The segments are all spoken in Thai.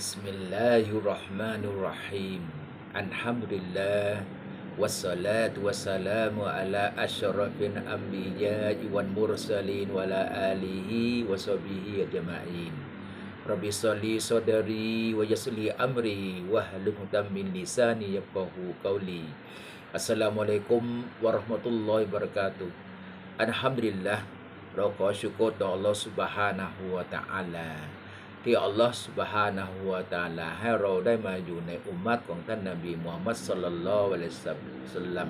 Bismillahirrahmanirrahim. Alhamdulillah. Wassalatu wassalamu ala asyarafin anbiya wal mursalin wala alihi wa sahbihi ajma'in. Rabbi salli sadari wa yasli amri wa halum min lisani yabahu qawli. Assalamualaikum warahmatullahi wabarakatuh. Alhamdulillah. Rokok syukur Allah subhanahu wa ta'ala. ที่อัลลอฮ์ Subhanahu wa Ta'ala ให้เราได้มาอยู่ในอุมมัตของท่านนบีมูฮัมมัดสัลลัลลอฮุอะลัยฮิสัลลัม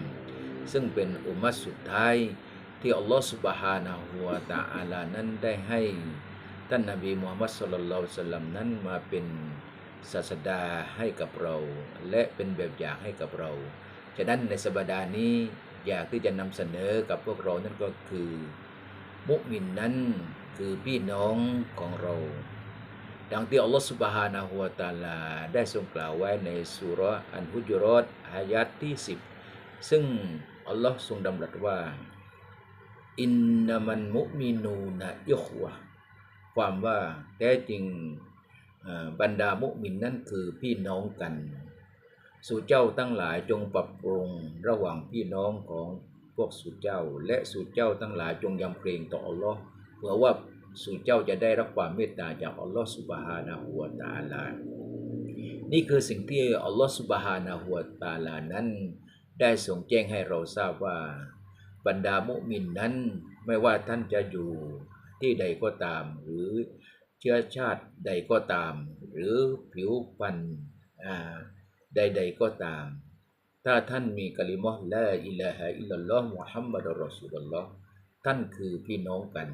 ซึ่งเป็นอุมมัตสุดท้ายที่อัลลอฮ์ Subhanahu wa Ta'ala นั้นได้ให้ท่านนบีมูฮัมมัดสัลลัลลอฮุอะลัยฮิสัลลัมนั้นมาเป็นศาสดาให้กับเรา และเป็นแบบอย่างให้กับเรา ฉะนั้นในสัปดาห์นี้อยากที่จะนำเสนอกับพวกเรานั่นก็คือ มุมินนั้นคือพี่น้องของเรา ดังที่อัลลอฮฺสุบฮานะฮูวะตะอาลาได้ทรงกล่าวไว้ในสุรอันฮุจรอตอายะที่ 10 ซึ่งอัลลอฮ์ทรงดำรัสว่า อินนามันมุมินูนะอิควะความว่าแท้จริงบรรดามุมินนั่นคือพี่น้องกัน สู่เจ้าทั้งหลายจงปรับปรุงระหว่างพี่น้องของพวกสู่เจ้า และสู่เจ้าทั้งหลายจงยำเกรงต่ออัลลอฮ์เพื่อว่า สู่เจ้าจะได้รับความเมตตาจากอัลลอฮ์สุบฮานะฮูวตาลา นี่คือสิ่งที่อัลลอฮ์สุบฮานะฮูวตาลานั้น ได้ทรงแจ้งให้เราทราบว่า บรรดามุมินนั้นไม่ว่าท่านจะอยู่ที่ใดก็ตาม หรือเชื้อชาติใดก็ตาม หรือผิวพรรณอ่าใด ๆก็ตาม ถ้าท่านมีกะลิมอฮ์ละอิลาฮะอิลลัลลอฮ์มุฮัมมัดรอสูลุลลอฮ์ท่านคือพี่น้องกัน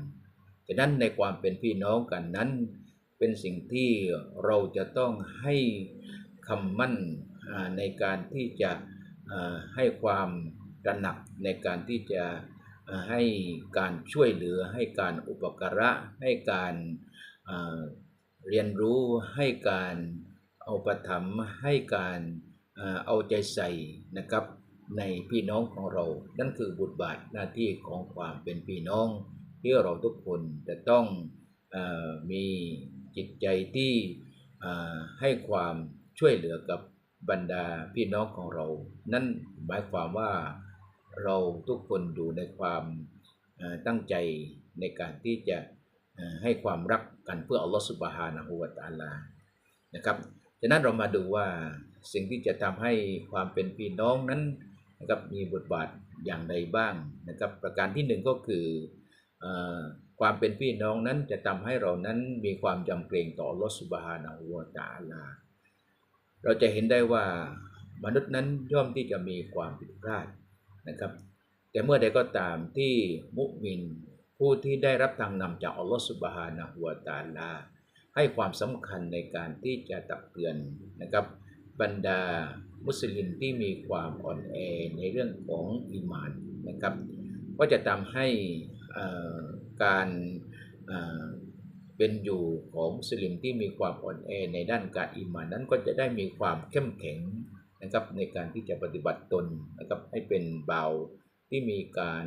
ฉะนั้นในความเป็นพี่น้องกันนั้น เป็นสิ่งที่เราจะต้องให้คำมั่นในการที่จะให้ความตระหนักในการที่จะให้การช่วยเหลือ ให้การอุปการะ ให้การเรียนรู้ให้การเอาประถมให้การเอาใจใส่นะครับในพี่น้องของเรา นั่นคือบทบาทหน้าที่ของความเป็นพี่น้อง ที่เราทุกคนจะต้องอมีจิตใจที่ให้ความช่วยเหลือกับบรรดาพี่น้องของเรา นั่นหมายความว่าเราทุกคนอยู่ในความตั้งใจในการที่จะให้ความรักกันเพื่ออัลลอฮฺสุบฮานะฮูวะตะอาลานะครับฉะนั้นเรามาดูว่าสิ่งที่จะทำให้ความเป็นพี่น้องนั้นนะครับมีบทบาทอย่างใดบ้างนะครับ ประการที่หนึ่งก็คือ ความเป็นพี่น้องนั้นจะทำให้เรานั้นมีความจำเกรงต่ออัลลอฮฺสุบฮานะฮูวะตาลา เราจะเห็นได้ว่ามนุษย์นั้นย่อมที่จะมีความผิดพลาดนะครับ แต่เมื่อใดก็ตามที่มุมินผู้ที่ได้รับทางนำจากอัลลอฮฺสุบฮานะฮูวะตาลา ให้ความสำคัญในการที่จะตักเตือนนะครับ บรรดามุสลิมที่มีความอ่อนแอในเรื่องของอีหมานนะครับ ก็จะทำให้ การเป็นอยู่ของมุสลิมที่มีความอ่อนแอในด้านการอีหมานนั้นก็จะได้มีความเข้มแข็งนะครับในการที่จะปฏิบัติตนนะครับให้เป็นเบาที่มีการ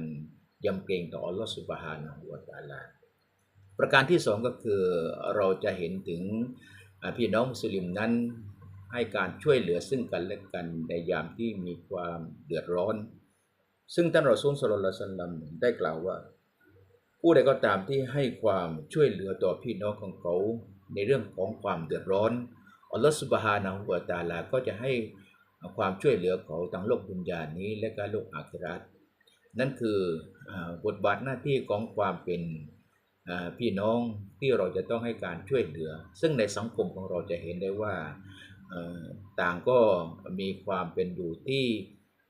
ยำเกรงต่ออัลลอฮฺสุบฮานะฮูวะตะอาลาประการที่สองก็คือเราจะเห็นถึงพี่น้องมุสลิมนั้นให้การช่วยเหลือซึ่งกันและกันในยามที่มีความเดือดร้อน ซึ่งท่านรอซูลสลลัลสัลลัมได้กล่าวว่า ผู้ใดก็ตามที่ให้ความช่วยเหลือต่อพี่น้องของเขา ในเรื่องของความเดือดร้อน อัลลอฮฺสุบฮานะฮูวะตาลาก็จะให้ความช่วยเหลือเขาทั้งโลกดุนยานี้และก็โลกอาคิราะห์นั่นคือบทบาทหน้าที่ของความเป็นพี่น้องที่เราจะต้องให้การช่วยเหลือ ซึ่งในสังคมของเราจะเห็นได้ว่าต่างก็มีความเป็นอยู่ที่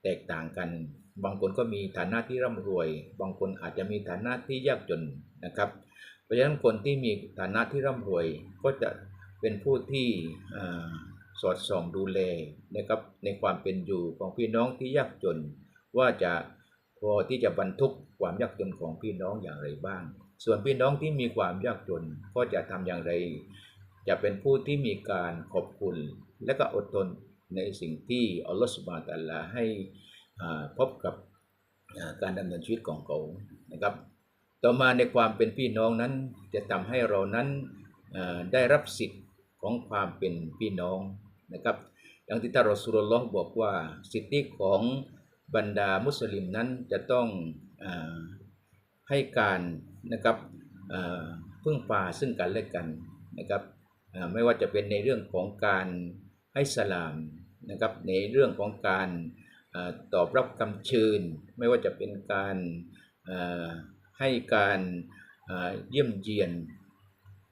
แตกต่างกัน บางคนก็มีฐานะที่ร่ำรวย บางคนอาจจะมีฐานะที่ยากจนนะครับ เพราะฉะนั้นคนที่มีฐานะที่ร่ำรวยก็จะเป็นผู้ที่อสอดส่องดูแลนะครับในความเป็นอยู่ของพี่น้องที่ยากจน ว่าจะพอที่จะบรรทุกความยากจนของพี่น้องอย่างไรบ้าง ส่วนพี่น้องที่มีความยากจนก็จะทำอย่างไร จะเป็นผู้ที่มีการขอบคุณ และก็อดทนในสิ่งที่อัลลอฮฺสุบานตะลาให้ พบกับการดำเนินชีวิตของเขานะครับ ต่อมาในความเป็นพี่น้องนั้นจะทำให้เรานั้นได้รับสิทธิ์ของความเป็นพี่น้องนะครับอย่างที่ท่านรอสูลุลลอฮ์บอกว่าสิทธิของบรรดามุสลิมนั้นจะต้องอให้การนะครับพึ่งพาซึ่งกันและกันนะครับไม่ว่าจะเป็นในเรื่องของการให้สลามนะครับในเรื่องของการ ตอบรับคำเชิญ ไม่ว่าจะเป็นการให้การเยี่ยมเยียน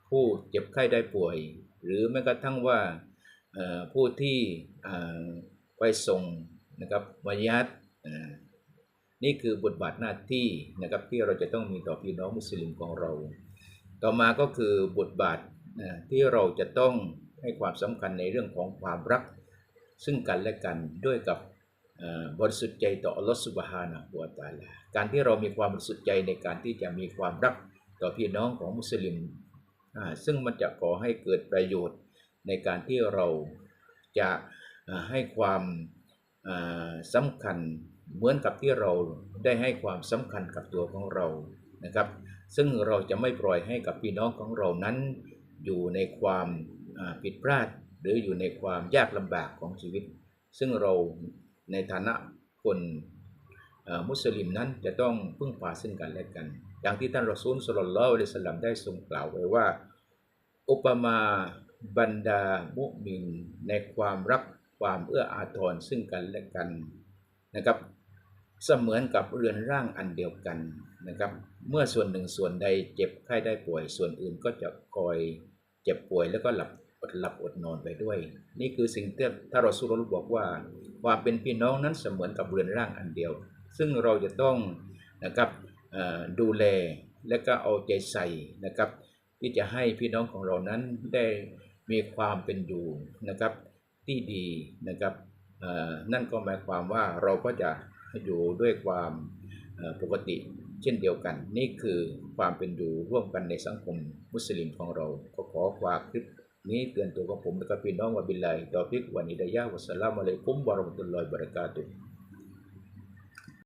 ผู้เจ็บไข้ได้ป่วย หรือแม้กระทั่งว่าผู้ที่ไปส่งนะครับวายาตอ่านี่คือบทบาทหน้าที่นะครับที่เราจะต้องมีต่อพี่น้องมุสลิมของเรา ต่อมาก็คือบทบาทที่เราจะต้องให้ความสำคัญในเรื่องของความรัก ซึ่งกันและกันด้วยกับ บริสุทธิ์ใจต่ออัลลอฮฺสุบฮานะฮูวตะอาลาการที่เรามีความบริสุทธิ์ใจในการที่จะมีความรักต่อพี่น้องของมุสลิมอ่าซึ่งมันจะก่อให้เกิดประโยชน์ในการที่เราจะอ่าให้ความอ่าสำคัญเหมือนกับที่เราได้ให้ความสำคัญกับตัวของเรานะครับ ซึ่งเราจะไม่ปล่อยให้กับพี่น้องของเรานั้น อยู่ในความอ่าผิดพลาด หรืออยู่ในความยากลำบากของชีวิต ซึ่งเรา ในฐานะคนมุสลิมนั้นจะต้องพึ่งพาซึ่งกันและกัน อย่างที่ท่านรอซูลสุลลัลลอฮุอะลัยฮิวะสัลลัมได้ทรงกล่าวไว้ว่า อุปมาบรรดามุมินในความรักความเอื้ออาทรซึ่งกันและกันนะครับเสมือนกับเรือนร่างอันเดียวกันนะครับ เมื่อส่วนหนึ่งส่วนใดเจ็บไข้ได้ป่วยส่วนอื่นก็จะคอยเจ็บป่วยแล้วก็หลับ อดหลับอดนอนไปด้วย นี่คือสิ่งที่ถ้าเราสุรลบอกว่าความเป็นพี่น้องนั้นเสมือนกับเรือนร่างอันเดียว ซึ่งเราจะต้องนะครับดูแลและก็เอาใจใส่นะครับที่จะให้พี่น้องของเรานั้นได้มีความเป็นอยู่นะครับที่ดีนะครับนั่นก็หมายความว่าเราก็จะอยู่ด้วยความปกติเช่นเดียวกัน นี่คือความเป็นอยู่ร่วมกันในสังคมมุสลิมของเรา ก็ขอฝากคลิป นี้เตือนตัวของผมและก็พี่น้องว่าบิลลาฮิตอพิกวันิดายาวัสสลามอะลัยกุมวะราะมตุลลอฮิบะเราะกาตุฮ์